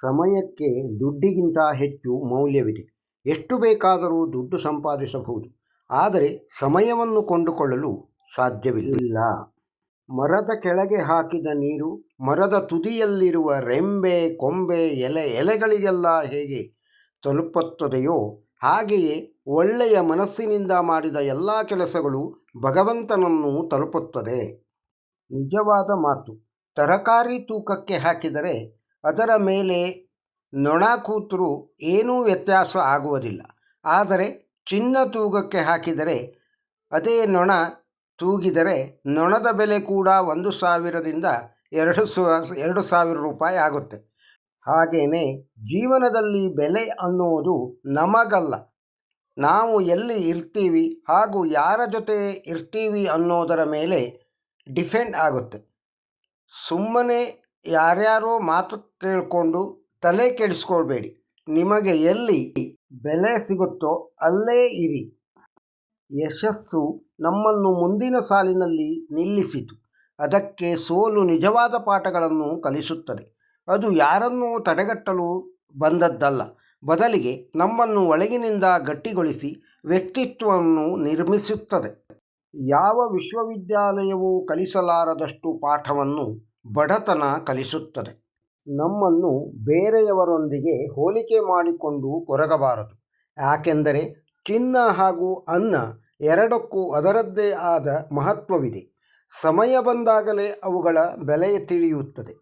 ಸಮಯಕ್ಕೆ ದುಡ್ಡಿಗಿಂತ ಹೆಚ್ಚು ಮೌಲ್ಯವಿದೆ. ಎಷ್ಟು ಬೇಕಾದರೂ ದುಡ್ಡು ಸಂಪಾದಿಸಬಹುದು. ಆದರೆ ಸಮಯವನ್ನು ಕೊಂಡುಕೊಳ್ಳಲು ಸಾಧ್ಯವಿಲ್ಲ. ಮರದ ಕೆಳಗೆ ಹಾಕಿದ ನೀರು, ಮರದ ತುದಿಯಲ್ಲಿರುವ ರೆಂಬೆ, ಕೊಂಬೆ, ಎಲೆ, ಎಲೆಗಳಿಗೆಲ್ಲ ಹೇಗೆ ತಲುಪುತ್ತದೆಯೋ ಹಾಗೆಯೇ ಒಳ್ಳೆಯ ಮನಸ್ಸಿನಿಂದ ಮಾಡಿದ ಎಲ್ಲ ಕೆಲಸಗಳು ಭಗವಂತನನ್ನು ತಲುಪುತ್ತದೆ. ನಿಜವಾದ ಮಾತು. ತರಕಾರಿ ತೂಕಕ್ಕೆ ಹಾಕಿದರೆ ಅದರ ಮೇಲೆ ನೊಣ ಕೂತರು ಏನೂ ವ್ಯತ್ಯಾಸ ಆಗುವುದಿಲ್ಲ. ಆದರೆ ಚಿನ್ನ ತೂಗಕ್ಕೆ ಹಾಕಿದರೆ ಅದೇ ನೊಣ ತೂಗಿದರೆ ನೊಣದ ಬೆಲೆ ಕೂಡ ಒಂದು ಸಾವಿರದಿಂದ ಎರಡು ಎರಡು ಸಾವಿರ ರೂಪಾಯಿ ಆಗುತ್ತೆ. ಹಾಗೆಯೇ ಜೀವನದಲ್ಲಿ ಬೆಲೆ ಅನ್ನುವುದು ನಮಗಲ್ಲ. ನಾವು ಎಲ್ಲಿ ಇರ್ತೀವಿ ಹಾಗೂ ಯಾರ ಜೊತೆ ಇರ್ತೀವಿ ಅನ್ನೋದರ ಮೇಲೆ ಡಿಫೆಂಡ್ ಆಗುತ್ತೆ. ಸುಮ್ಮನೆ ಯಾರ್ಯಾರೋ ಮಾತು ಕೇಳಿಕೊಂಡು ತಲೆ ಕೆಡಿಸ್ಕೊಳ್ಬೇಡಿ. ನಿಮಗೆ ಎಲ್ಲಿ ಬೆಲೆ ಸಿಗುತ್ತೋ ಅಲ್ಲೇ ಇರಿ. ಯಶಸ್ಸು ನಮ್ಮನ್ನು ಮುಂದಿನ ಸಾಲಿನಲ್ಲಿ ನಿಲ್ಲಿಸಿತು. ಅದಕ್ಕೆ ಸೋಲು ನಿಜವಾದ ಪಾಠಗಳನ್ನು ಕಲಿಸುತ್ತದೆ. ಅದು ಯಾರನ್ನೂ ತಡೆಗಟ್ಟಲು ಬಂದದ್ದಲ್ಲ. ಬದಲಿಗೆ ನಮ್ಮನ್ನು ಒಳಗಿನಿಂದ ಗಟ್ಟಿಗೊಳಿಸಿ ವ್ಯಕ್ತಿತ್ವವನ್ನು ನಿರ್ಮಿಸುತ್ತದೆ. ಯಾವ ವಿಶ್ವವಿದ್ಯಾಲಯವೂ ಕಲಿಸಲಾರದಷ್ಟು ಪಾಠವನ್ನು ಬಡತನ ಕಲಿಸುತ್ತದೆ. ನಮ್ಮನ್ನು ಬೇರೆಯವರೊಂದಿಗೆ ಹೋಲಿಕೆ ಮಾಡಿಕೊಂಡು ಕೊರಗಬಾರದು. ಯಾಕೆಂದರೆ ಚಿನ್ನ ಹಾಗೂ ಅನ್ನ ಎರಡಕ್ಕೂ ಅದರದ್ದೇ ಆದ ಮಹತ್ವವಿದೆ. ಸಮಯ ಬಂದಾಗಲೇ ಅವುಗಳ ಬೆಲೆ ತಿಳಿಯುತ್ತದೆ.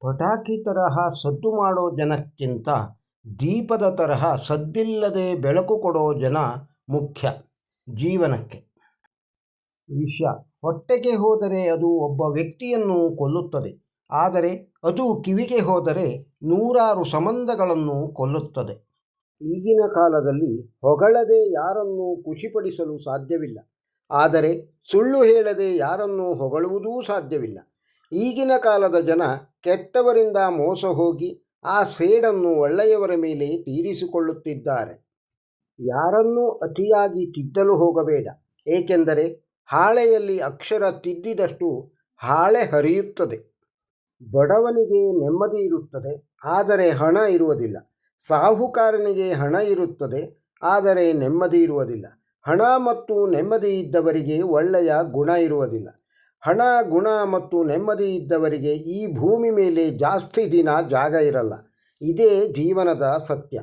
ಪಟಾಕಿ ತರಹ ಸದ್ದು ಮಾಡೋ ಜನಕ್ಕಿಂತ ದೀಪದ ತರಹ ಸದ್ದಿಲ್ಲದೆ ಬೆಳಕು ಕೊಡೋ ಜನ ಮುಖ್ಯ ಜೀವನಕ್ಕೆ. ವಿಷ ಹೊಟ್ಟೆಗೆ ಹೋದರೆ ಅದು ಒಬ್ಬ ವ್ಯಕ್ತಿಯನ್ನು ಕೊಲ್ಲುತ್ತದೆ. ಆದರೆ ಅದು ಕಿವಿಗೆ ಹೋದರೆ ನೂರಾರು ಸಂಬಂಧಗಳನ್ನು ಕೊಲ್ಲುತ್ತದೆ. ಈಗಿನ ಕಾಲದಲ್ಲಿ ಹೊಗಳದೆ ಯಾರನ್ನೂ ಖುಷಿಪಡಿಸಲು ಸಾಧ್ಯವಿಲ್ಲ. ಆದರೆ ಸುಳ್ಳು ಹೇಳದೆ ಯಾರನ್ನೂ ಹೊಗಳುವುದೂ ಸಾಧ್ಯವಿಲ್ಲ. ಈಗಿನ ಕಾಲದ ಜನ ಕೆಟ್ಟವರಿಂದ ಮೋಸ ಹೋಗಿ ಆ ಸೇಡನ್ನು ಒಳ್ಳೆಯವರ ಮೇಲೆ ತೀರಿಸಿಕೊಳ್ಳುತ್ತಿದ್ದಾರೆ. ಯಾರನ್ನೂ ಅತಿಯಾಗಿ ತಿದ್ದಲು ಹೋಗಬೇಡ. ಏಕೆಂದರೆ ಹಾಳೆಯಲ್ಲಿ ಅಕ್ಷರ ತಿದ್ದಿದಷ್ಟು ಹಾಳೆ ಹರಿಯುತ್ತದೆ. ಬಡವನಿಗೆ ನೆಮ್ಮದಿ ಇರುತ್ತದೆ, ಆದರೆ ಹಣ ಇರುವುದಿಲ್ಲ. ಸಾಹುಕಾರನಿಗೆ ಹಣ ಇರುತ್ತದೆ, ಆದರೆ ನೆಮ್ಮದಿ ಇರುವುದಿಲ್ಲ. ಹಣ ಮತ್ತು ನೆಮ್ಮದಿ ಇದ್ದವರಿಗೆ ಒಳ್ಳೆಯ ಗುಣ ಇರುವುದಿಲ್ಲ. ಹಣ, ಗುಣ ಮತ್ತು ನೆಮ್ಮದಿ ಇದ್ದವರಿಗೆ ಈ ಭೂಮಿ ಮೇಲೆ ಜಾಸ್ತಿ ದಿನ ಜಾಗ ಇರಲ್ಲ. ಇದೇ ಜೀವನದ ಸತ್ಯ.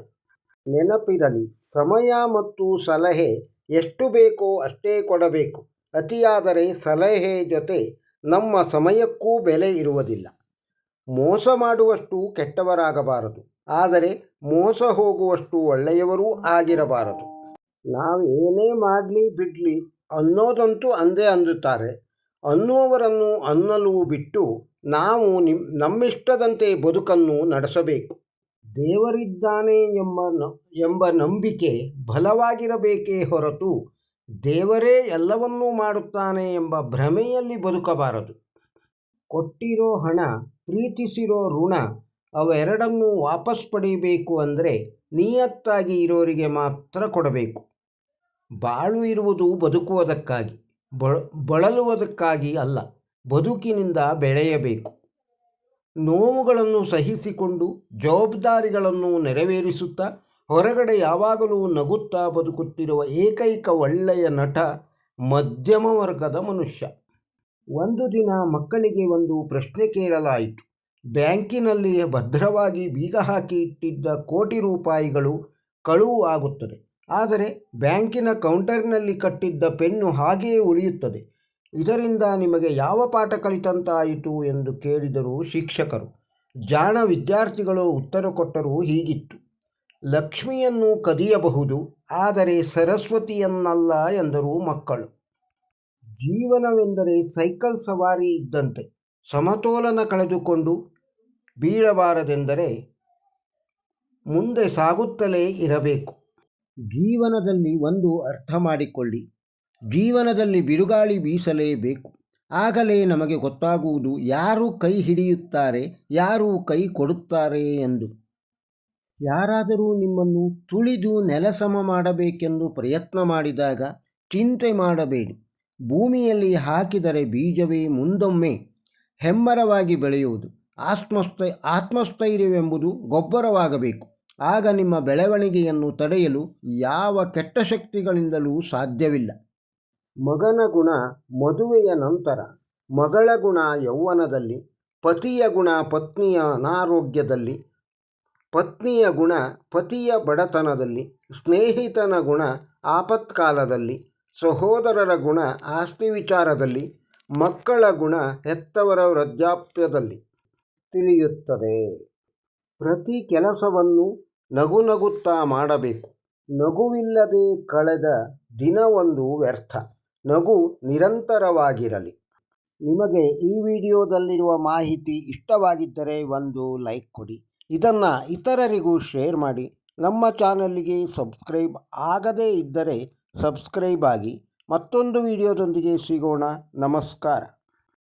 ನೆನಪಿರಲಿ, ಸಮಯ ಮತ್ತು ಸಲಹೆ ಎಷ್ಟು ಬೇಕೋ ಅಷ್ಟೇ ಕೊಡಬೇಕು. ಅತಿಯಾದರೆ ಸಲಹೆ ಜೊತೆ ನಮ್ಮ ಸಮಯಕ್ಕೂ ಬೆಲೆ ಇರುವುದಿಲ್ಲ. ಮೋಸ ಮಾಡುವಷ್ಟು ಕೆಟ್ಟವರಾಗಬಾರದು. ಆದರೆ ಮೋಸ ಹೋಗುವಷ್ಟು ಒಳ್ಳೆಯವರೂ ಆಗಿರಬಾರದು. ನಾವು ಏನೇ ಮಾಡಲಿ ಬಿಡಲಿ ಅನ್ನೋದಂತೂ ಅಂದೇ ಅಂದುತ್ತಾರೆ. ಅನ್ನುವವರನ್ನು ಅನ್ನಲು ಬಿಟ್ಟು ನಾವು ನಿಮ್, ನಮ್ಮಿಷ್ಟದಂತೆ ಬದುಕನ್ನು ನಡೆಸಬೇಕು. ದೇವರಿದ್ದಾನೆ ಎಂಬ ಎಂಬ ನಂಬಿಕೆ ಬಲವಾಗಿರಬೇಕೇ ಹೊರತು ದೇವರೇ ಎಲ್ಲವನ್ನೂ ಮಾಡುತ್ತಾನೆ ಎಂಬ ಭ್ರಮೆಯಲ್ಲಿ ಬದುಕಬಾರದು. ಕೊಟ್ಟಿರೋ ಹಣ, ಪ್ರೀತಿಸಿರೋ ಋಣ, ಅವೆರಡನ್ನೂ ವಾಪಸ್ ಪಡೆಯಬೇಕು ಅಂದರೆ ನಿಯತ್ತಾಗಿ ಇರೋರಿಗೆ ಮಾತ್ರ ಕೊಡಬೇಕು. ಬಾಳು ಇರುವುದು ಬದುಕುವುದಕ್ಕಾಗಿ ಬಳಲುವುದಕ್ಕಾಗಿ ಅಲ್ಲ, ಬದುಕಿನಿಂದ ಬೆಳೆಯಬೇಕು. ನೋವುಗಳನ್ನು ಸಹಿಸಿಕೊಂಡು ಜವಾಬ್ದಾರಿಗಳನ್ನು ನೆರವೇರಿಸುತ್ತಾ ಹೊರಗಡೆ ಯಾವಾಗಲೂ ನಗುತ್ತಾ ಬದುಕುತ್ತಿರುವ ಏಕೈಕ ಒಳ್ಳೆಯ ನಟ ಮಧ್ಯಮ ವರ್ಗದ ಮನುಷ್ಯ. ಒಂದು ದಿನ ಮಕ್ಕಳಿಗೆ ಒಂದು ಪ್ರಶ್ನೆ ಕೇಳಲಾಯಿತು. ಬ್ಯಾಂಕಿನಲ್ಲಿ ಭದ್ರವಾಗಿ ಬೀಗ ಹಾಕಿ ಇಟ್ಟಿದ್ದ ಕೋಟಿ ರೂಪಾಯಿಗಳು ಕಳುವು ಆಗುತ್ತದೆ. ಆದರೆ ಬ್ಯಾಂಕಿನ ಕೌಂಟರ್ನಲ್ಲಿ ಕಟ್ಟಿದ್ದ ಪೆನ್ನು ಹಾಗೆಯೇ ಉಳಿಯುತ್ತದೆ. ಇದರಿಂದ ನಿಮಗೆ ಯಾವ ಪಾಠ ಕಲಿತಂತಾಯಿತು ಎಂದು ಕೇಳಿದರು ಶಿಕ್ಷಕರು, ಜಾಣ ವಿದ್ಯಾರ್ಥಿಗಳು ಉತ್ತರ ಕೊಟ್ಟರು ಹೀಗಿತ್ತು. ಲಕ್ಷ್ಮಿಯನ್ನು ಕದಿಯಬಹುದು, ಆದರೆ ಸರಸ್ವತಿಯನ್ನಲ್ಲ ಎಂದರು ಮಕ್ಕಳು. ಜೀವನವೆಂದರೆ ಸೈಕಲ್ ಸವಾರಿ ಇದ್ದಂತೆ ಸಮತೋಲನ ಕಳೆದುಕೊಂಡು ಬೀಳಬಾರದೆಂದರೆ ಮುಂದೆ ಸಾಗುತ್ತಲೇ ಇರಬೇಕು. ಜೀವನದಲ್ಲಿ ಒಂದು ಅರ್ಥ ಮಾಡಿಕೊಳ್ಳಿ. ಜೀವನದಲ್ಲಿ ಬಿರುಗಾಳಿ ಬೀಸಲೇಬೇಕು. ಆಗಲೇ ನಮಗೆ ಗೊತ್ತಾಗುವುದು ಯಾರು ಕೈ ಹಿಡಿಯುತ್ತಾರೆ, ಯಾರು ಕೈ ಕೊಡುತ್ತಾರೆ ಎಂದು. ಯಾರಾದರೂ ನಿಮ್ಮನ್ನು ತುಳಿದು ನೆಲಸಮ ಮಾಡಬೇಕೆಂದು ಪ್ರಯತ್ನ ಮಾಡಿದಾಗ ಚಿಂತೆ ಮಾಡಬೇಡಿ. ಭೂಮಿಯಲ್ಲಿ ಹಾಕಿದರೆ ಬೀಜವೇ ಮುಂದೊಮ್ಮೆ ಹೆಮ್ಮರವಾಗಿ ಬೆಳೆಯುವುದು. ಆತ್ಮಸ್ಥೈ, ಆತ್ಮಸ್ಥೈರ್ಯವೆಂಬುದು ಗೊಬ್ಬರವಾಗಬೇಕು. ಆಗ ನಿಮ್ಮ ಬೆಳವಣಿಗೆಯನ್ನು ತಡೆಯಲು ಯಾವ ಕೆಟ್ಟ ಶಕ್ತಿಗಳಿಂದಲೂ ಸಾಧ್ಯವಿಲ್ಲ. ಮಗನ ಗುಣ ಮದುವೆಯ ನಂತರ, ಮಗಳ ಗುಣ ಯೌವನದಲ್ಲಿ, ಪತಿಯ ಗುಣ ಪತ್ನಿಯ ಅನಾರೋಗ್ಯದಲ್ಲಿ ಪತ್ನಿಯ ಗುಣ ಪತಿಯ ಬಡತನದಲ್ಲಿ, ಸ್ನೇಹಿತನ ಗುಣ ಆಪತ್ಕಾಲದಲ್ಲಿ, ಸಹೋದರರ ಗುಣ ಆಸ್ತಿ ವಿಚಾರದಲ್ಲಿ, ಮಕ್ಕಳ ಗುಣ ಹೆತ್ತವರ ವೃದ್ಧಾಪ್ಯದಲ್ಲಿ ತಿಳಿಯುತ್ತದೆ. ಪ್ರತಿ ಕೆಲಸವನ್ನು ನಗು ನಗುತ್ತಾ ಮಾಡಬೇಕು. ನಗುವಿಲ್ಲದೆ ಕಳೆದ ದಿನವೊಂದು ವ್ಯರ್ಥ. ನಗು ನಿರಂತರವಾಗಿರಲಿ. ನಿಮಗೆ ಈ ವಿಡಿಯೋದಲ್ಲಿರುವ ಮಾಹಿತಿ ಇಷ್ಟವಾಗಿದ್ದರೆ ಒಂದು ಲೈಕ್ ಕೊಡಿ. ಇದನ್ನು ಇತರರಿಗೂ ಶೇರ್ ಮಾಡಿ. ನಮ್ಮ ಚಾನಲ್ಗೆ ಸಬ್ಸ್ಕ್ರೈಬ್ ಆಗದೇ ಇದ್ದರೆ ಸಬ್ಸ್ಕ್ರೈಬ್ ಆಗಿ. ಮತ್ತೊಂದು ವಿಡಿಯೋದೊಂದಿಗೆ ಸಿಗೋಣ. ನಮಸ್ಕಾರ.